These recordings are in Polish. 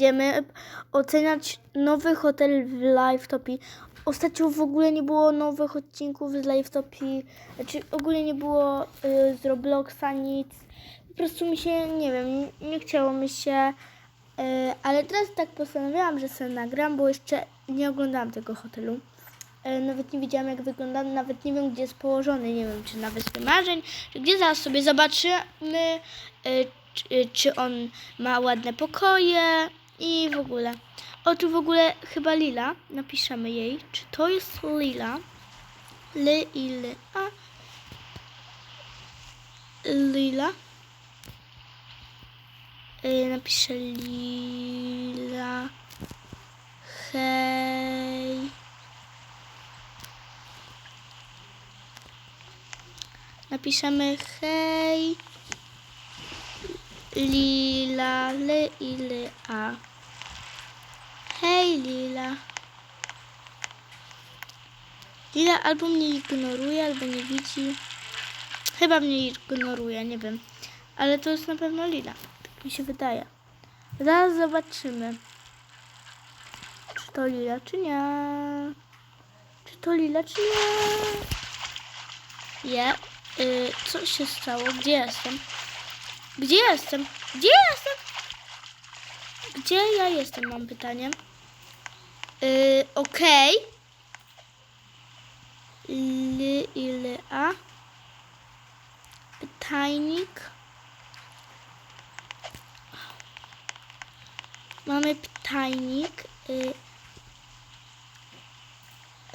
Idziemy oceniać nowy hotel w Live. Ostatnio w ogóle nie było nowych odcinków z Live Topi. Znaczy ogólnie nie było y, z Robloxa nic. Po prostu mi się, nie wiem, nie, nie chciało mi się. Y, ale teraz tak postanowiłam, że sobie nagram, bo jeszcze nie oglądałam tego hotelu. E, Nawet nie wiedziałam jak wygląda, nawet nie wiem gdzie jest położony, nie wiem czy na Wyspie Marzeń, czy gdzie zaraz sobie zobaczymy, czy, e, czy on ma ładne pokoje i w ogóle. O tu w ogóle chyba Lila, napiszemy jej, czy to jest Lila, Ly i Ly, a Lila. E, Napiszę Lila, hej. Napiszemy hej Lila Ly i Ly A. Hej Lila. Lila albo mnie ignoruje, albo nie widzi. Chyba mnie ignoruje, nie wiem. Ale to jest na pewno Lila. Tak mi się wydaje. Zaraz zobaczymy. Czy to Lila, czy nie. Czy to Lila, czy nie. Je. Y, co się stało? Gdzie jestem? Gdzie jestem? Gdzie jestem? Gdzie ja jestem, mam pytanie. Y, Okej. Ly, ile a? Pytajnik. Mamy pytajnik. Y,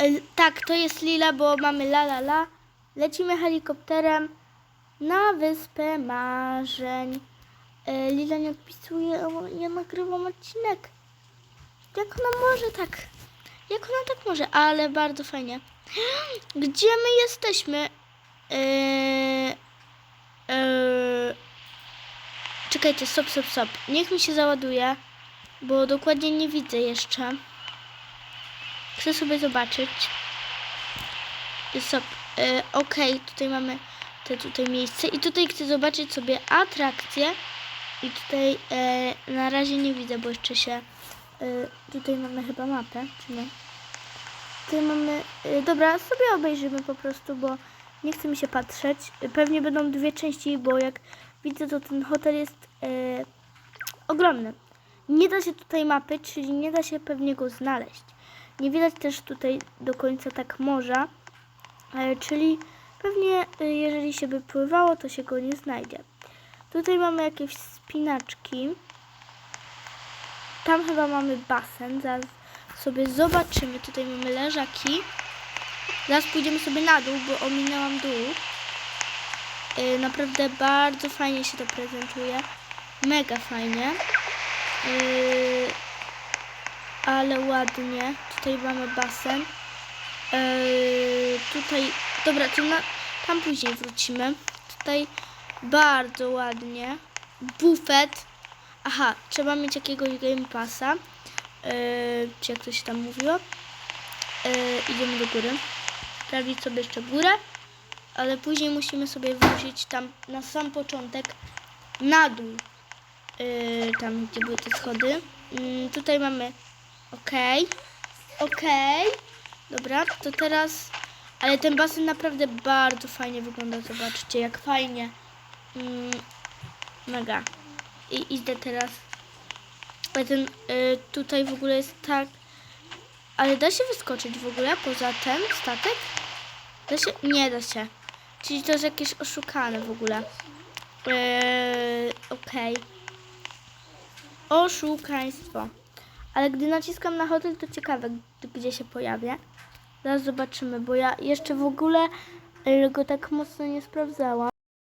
y, tak, to jest Lila, bo mamy la la la. Lecimy helikopterem na wyspę marzeń. E, Lila nie odpisuje, ja nagrywam odcinek. Jak ona może tak? Jak ona tak może? Ale bardzo fajnie. Gdzie my jesteśmy? Eee, eee, czekajcie, stop, stop, stop. Niech mi się załaduje, bo dokładnie nie widzę jeszcze. Chcę sobie zobaczyć. Stop. E, Okej, tutaj mamy te tutaj miejsce i tutaj chcę zobaczyć sobie atrakcje i tutaj e, na razie nie widzę, bo jeszcze się e, tutaj mamy chyba mapę, czy nie? Tutaj mamy, e, dobra, sobie obejrzymy po prostu, bo nie chce mi się patrzeć. Pewnie będą dwie części, bo jak widzę, to ten hotel jest e, ogromny. Nie da się tutaj mapy, czyli nie da się pewnie go znaleźć. Nie widać też tutaj do końca tak morza. E, czyli pewnie e, jeżeli się by pływało, to się go nie znajdzie. Tutaj mamy jakieś spinaczki. Tam chyba mamy basen. Zaraz sobie zobaczymy. Tutaj mamy leżaki. Zaraz pójdziemy sobie na dół, bo ominęłam dół. E, Naprawdę bardzo fajnie się to prezentuje. Mega fajnie. E, Ale ładnie. Tutaj mamy basen. Eee, tutaj, dobra, to na, tam później wrócimy. Tutaj bardzo ładnie. Bufet. Aha, trzeba mieć jakiegoś Game Passa. Eee, czy jak to się tam mówiło. Eee, idziemy do góry. Sprawdzić sobie jeszcze górę. Ale później musimy sobie wrócić tam na sam początek na dół. Eee, tam, gdzie były te schody. Mm, tutaj mamy okej. Okej. Dobra, to teraz... Ale ten basen naprawdę bardzo fajnie wygląda. Zobaczcie, jak fajnie. Mm, mega. I idę teraz. Ale ten y, tutaj w ogóle jest tak... Ale da się wyskoczyć w ogóle poza ten statek? Da się? Nie da się. Czyli to jest jakieś oszukane w ogóle. Yy, Okej. Oszukaństwo. Ale gdy naciskam na hotel, to ciekawe, gdzie się pojawia. Zaraz zobaczymy, bo ja jeszcze w ogóle y, go tak mocno nie sprawdzałam.